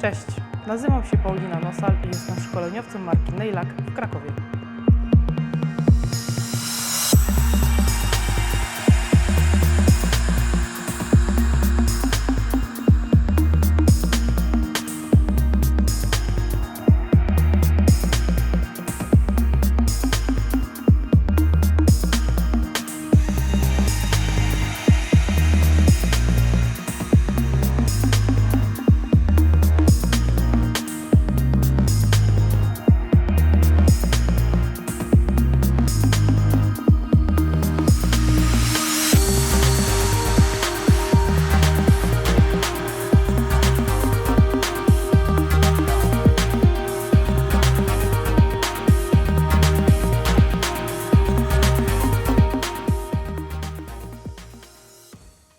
Cześć, nazywam się Paulina Nosal i jestem szkoleniowcem marki Neilak w Krakowie.